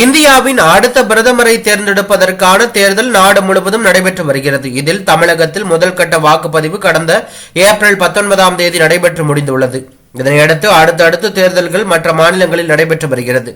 இந்தியாவின் அடுத்த பிரதமரை தேர்ந்தெடுப்பதற்கான தேர்தல் நாடு முழுவதும் நடைபெற்று வருகிறது. இதில் தமிழகத்தில் முதல் கட்ட வாக்குப்பதிவு கடந்த ஏப்ரல் பத்தொன்பதாம் தேதி நடைபெற்று முடிந்துள்ளது. இதனையடுத்து அடுத்தடுத்து தேர்தல்கள் மற்ற மாநிலங்களில் நடைபெற்று வருகிறது.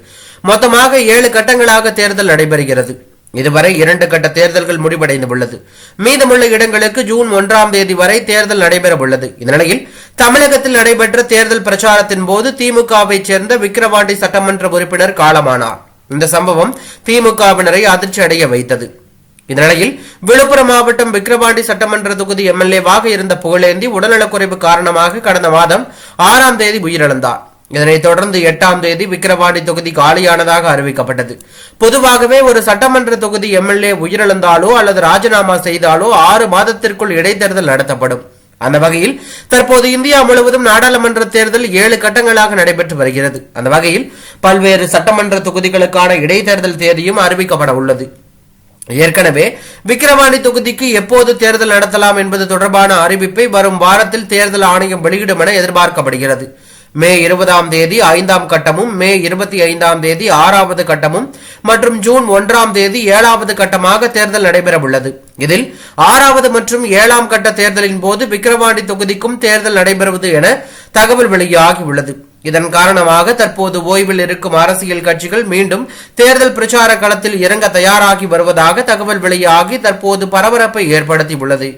மொத்தமாக ஏழு கட்டங்களாக தேர்தல் நடைபெறுகிறது. இதுவரை இரண்டு கட்ட தேர்தல்கள் முடிவடைந்து உள்ளது மீதமுள்ள இடங்களுக்கு ஜூன் ஒன்றாம் தேதி வரை தேர்தல் நடைபெற உள்ளது இந்நிலையில் தமிழகத்தில் நடைபெற்ற தேர்தல் பிரச்சாரத்தின் போது திமுகவைச் சேர்ந்த விக்கிரவாண்டி சட்டமன்ற உறுப்பினர் காலமானார். இந்த சம்பவம் திமுகவினரை அதிர்ச்சி அடைய வைத்தது. இந்நிலையில் விழுப்புரம் மாவட்டம் விக்கிரவாண்டி சட்டமன்ற தொகுதி எம்எல்ஏவாக இருந்த புகழேந்தி உடல்நலக்குறைவு காரணமாக கடந்த மாதம் ஆறாம் தேதி உயிரிழந்தார். இதனைத் தொடர்ந்து எட்டாம் தேதி விக்கிரவாண்டி தொகுதி காலியானதாக அறிவிக்கப்பட்டது. பொதுவாகவே ஒரு சட்டமன்ற தொகுதி எம்எல்ஏ உயிரிழந்தாலோ அல்லது ராஜினாமா செய்தாலோ ஆறு மாதத்திற்குள் இடைத்தேர்தல் நடத்தப்படும். அந்த வகையில் தற்போது இந்தியா முழுவதும் நாடாளுமன்ற தேர்தல் ஏழு கட்டங்களாக நடைபெற்று வருகிறது. அந்த வகையில் பல்வேறு சட்டமன்ற தொகுதிகளுக்கான இடைத்தேர்தல் தேதியும் அறிவிக்கப்பட உள்ளது. ஏற்கனவே விக்கிரவாணி தொகுதிக்கு எப்போது தேர்தல் நடத்தலாம் என்பது தொடர்பான அறிவிப்பை வரும் வாரத்தில் தேர்தல் ஆணையம் வெளியிடும் என எதிர்பார்க்கப்படுகிறது. மே இருபதாம் தேதி ஐந்தாம் கட்டமும் மே இருபத்தி ஐந்தாம் தேதி ஆறாவது கட்டமும் மற்றும் ஜூன் ஒன்றாம் தேதி ஏழாவது கட்டமாக தேர்தல் நடைபெறவுள்ளது. இதில் ஆறாவது மற்றும் ஏழாம் கட்ட தேர்தலின் போது விக்கிரவாண்டி தொகுதிக்கும் தேர்தல் நடைபெறுவது என தகவல் வெளியாகியுள்ளது. இதன் காரணமாக தற்போது ஓய்வில் இருக்கும் அரசியல் கட்சிகள் மீண்டும் தேர்தல் பிரச்சார களத்தில் இறங்க தயாராகி வருவதாக தகவல் வெளியாகி தற்போது பரபரப்பை ஏற்படுத்தி உள்ளது